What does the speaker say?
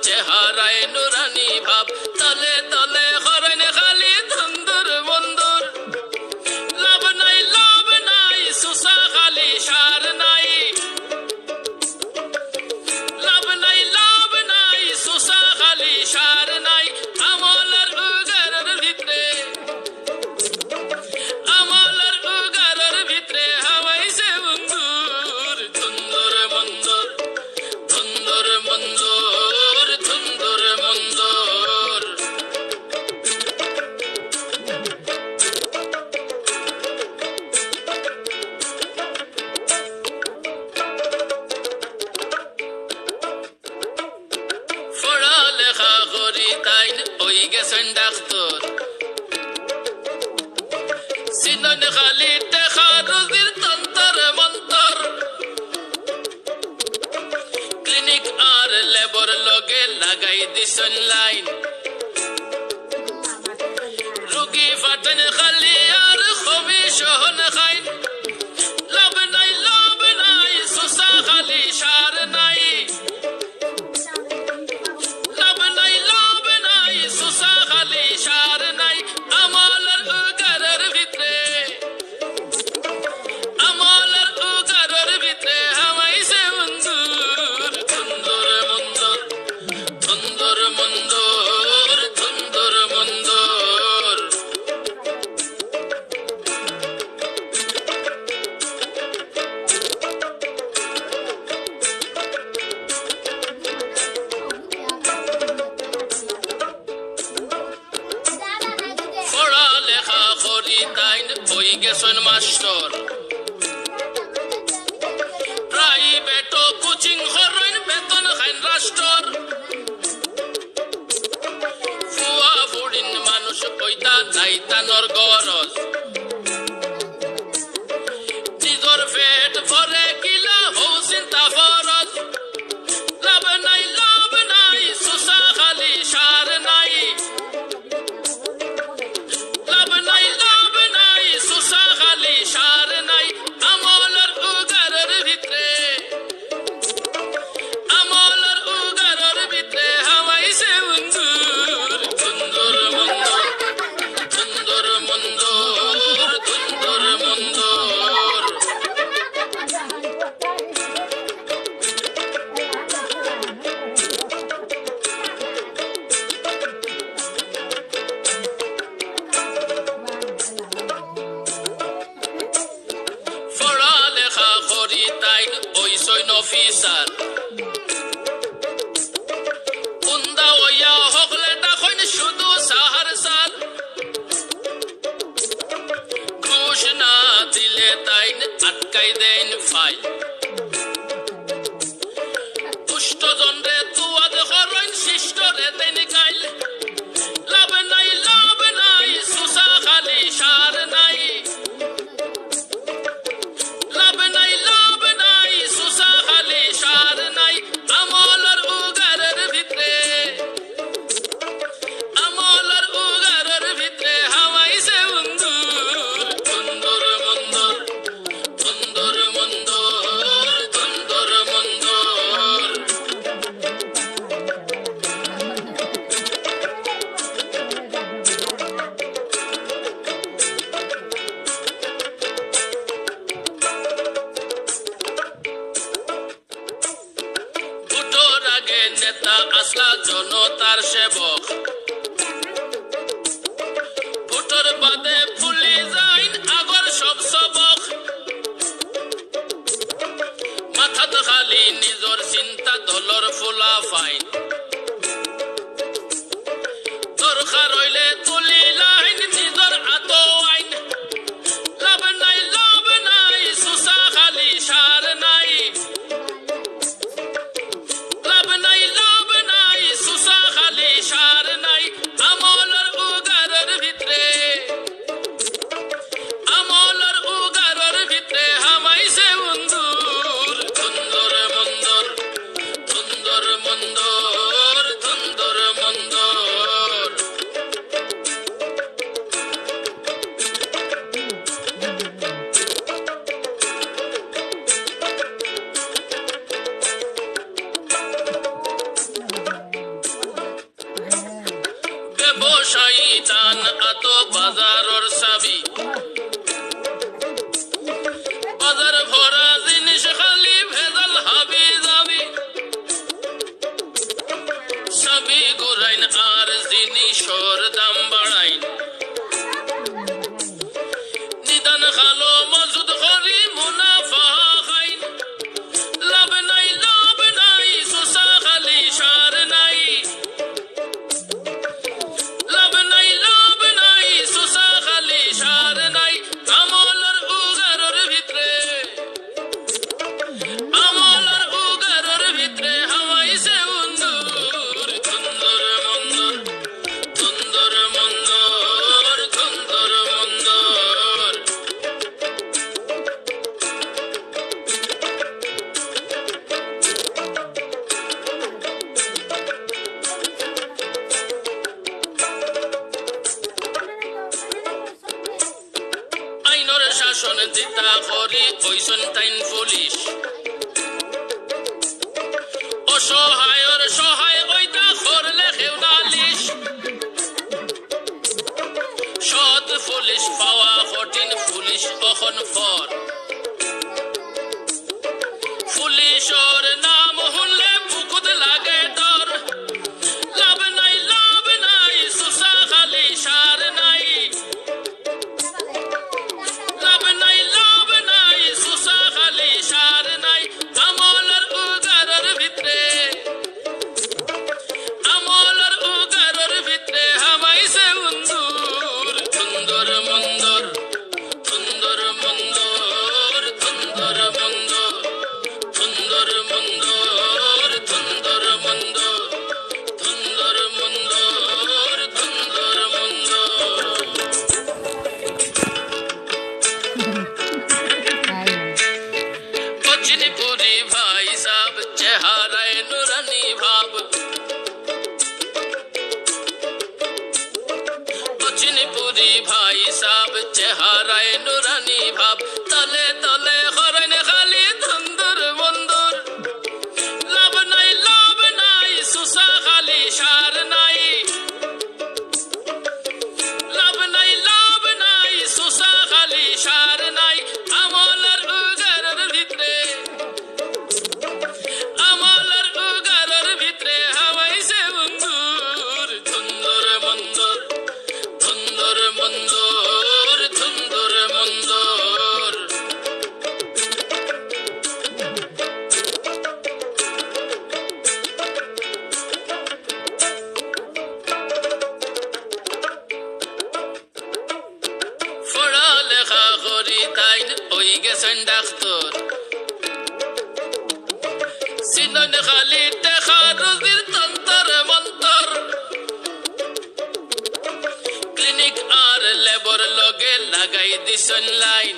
চেহারা সিনন খালি তেখারুজির তন্তর মন্তর। ক্লিনিক আর লেবর লগে লাগাই দিছন লাইন। রুগী ফাটেন খালি আর খবি সহন গেছেন মাস্টর। প্রাইভেট কোচিং হরইন বেতন খাইন রাষ্ট্র ফুয়া ফুড়িন মানুষ ওইটা নাইতানোর গরজ। না দিলে তাই আটকাই দেন ফাইল নেতা আসলা জনতার সেবক। ভোটর বাদে ফুলি যাইন আগর সব সবক। মাথাত খালি নিজর চিন্তা দলর ফুলা ফাইন। হইসন তাইন পুলিশ অসহায়র সহায় ওইটা করলে কেউ নালিশ সৎ পুলিশ পাওয়া কঠিন পুলিশ কখন পর हिसाब चेहरा সিলন খালি তেখারুজির তন্তর মন্তর। ক্লিনিক আর লেবর লগে লাগাই দিছন লাইন।